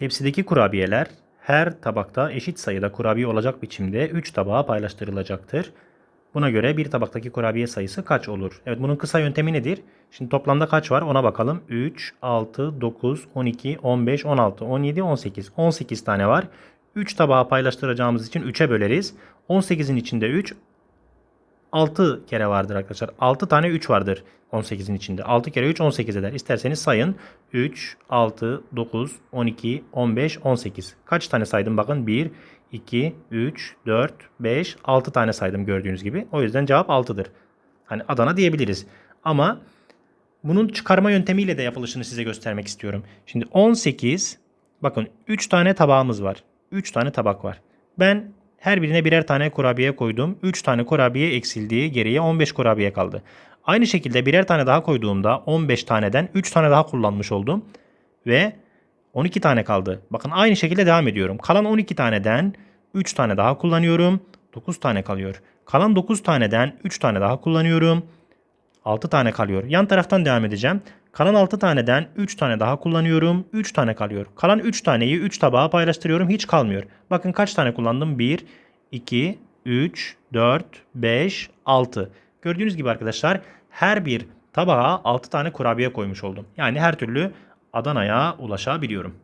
Tepsideki kurabiyeler her tabakta eşit sayıda kurabiye olacak biçimde 3 tabağa paylaştırılacaktır. Buna göre bir tabaktaki kurabiye sayısı kaç olur? Evet bunun kısa yöntemi nedir? Şimdi toplamda kaç var ona bakalım. 3, 6, 9, 12, 15, 16, 17, 18. 18 tane var. 3 tabağa paylaştıracağımız için 3'e böleriz. 18'in içinde 3, 6 kere vardır arkadaşlar. 6 tane 3 vardır 18'in içinde. 6 kere 3 18 eder. İsterseniz sayın. 3, 6, 9, 12, 15, 18. Kaç tane saydım bakın. 1, 2, 3, 4, 5, 6 tane saydım gördüğünüz gibi. O yüzden cevap 6'dır. Hani Adana diyebiliriz. Ama bunun çıkarma yöntemiyle de yapılışını size göstermek istiyorum. Şimdi 18 bakın 3 tane tabağımız var. 3 tane tabak var. Ben her birine birer tane kurabiye koydum. 3 tane kurabiye eksildiği geriye 15 kurabiye kaldı. Aynı şekilde birer tane daha koyduğumda 15 taneden 3 tane daha kullanmış oldum. Ve 12 tane kaldı. Bakın aynı şekilde devam ediyorum. Kalan 12 taneden 3 tane daha kullanıyorum. 9 tane kalıyor. Kalan 9 taneden 3 tane daha kullanıyorum. 6 tane kalıyor. Yan taraftan devam edeceğim. Kalan 6 taneden 3 tane daha kullanıyorum. 3 tane kalıyor. Kalan 3 taneyi 3 tabağa paylaştırıyorum. Hiç kalmıyor. Bakın kaç tane kullandım? 1, 2, 3, 4, 5, 6. Gördüğünüz gibi arkadaşlar her bir tabağa 6 tane kurabiye koymuş oldum. Yani her türlü Adana'ya ulaşabiliyorum.